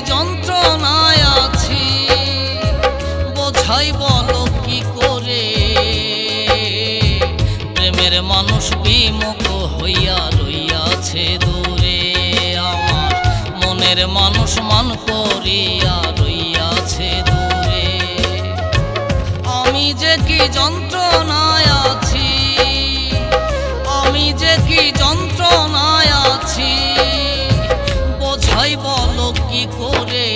যন্ত্রণায় আছি? বোঝাই বলো কি করে? প্রেমের মানুষ বিমুখ হইয়া রইয়াছে দূরে। আমার মনের মানুষ মান করিয়া রইয়াছে দূরে। আমি যে কি আছি? আমি যে কি আছি? কি করে?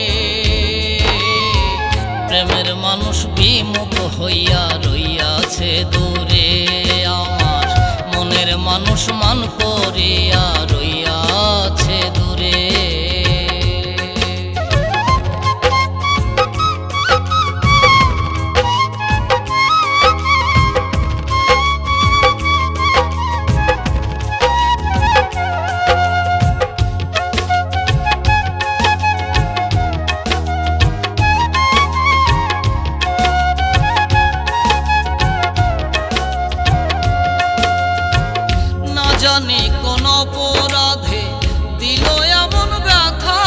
প্রেমের মানুষ বিমুখ হইয়া রইয়াছে দূরে। আমার মনের মানুষ মান করিয়া রইয়াছে জানি কোন অপরাধে দিল এমন ব্যথা।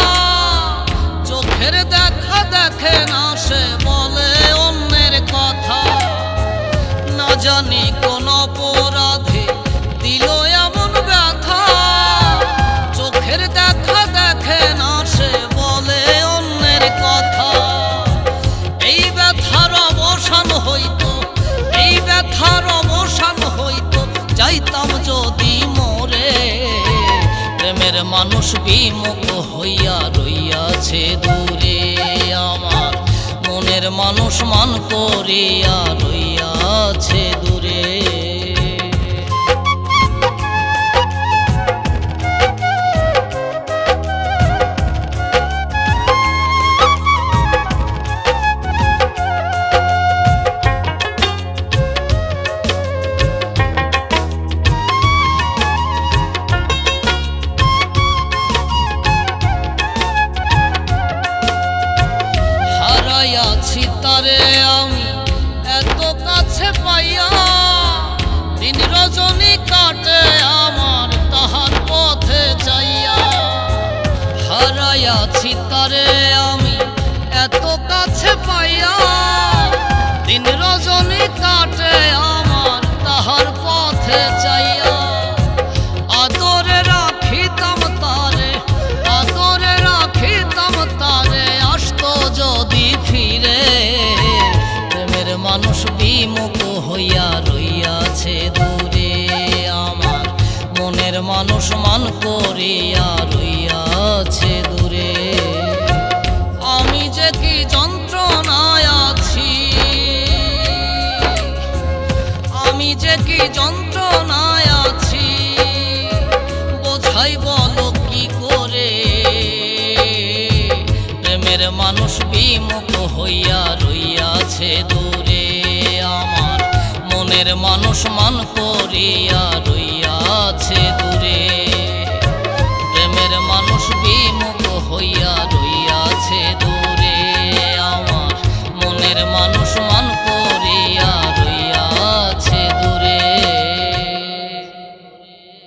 চোখের দেখা দেখে না সে মানুষ বিমুখ হইয়া রইয়াছে দূরে আমার। মনের মানুষ মান করিয়া রইয়াছে দূরে। তারে আমি এত কাছে পাইয়া দিন রজনী কাটে আমার তাহার পথে যাইয়া হারাইয়াছি তারে আমি এত কাছে পাইয়া দিন রজনী কাটে আমার তাহার পথে যাইয়া মানুষ মান করিয়া রইয়াছে দূরে। আমি যে কি যন্ত্রণায় আছি? আমি যে কি যন্ত্রণায় আছি? বোঝাই বলো কি করে? প্রেমের মানুষ বিমুখ হইয়া রইয়াছে দূরে। আমার মনের মানুষ মান করিয়া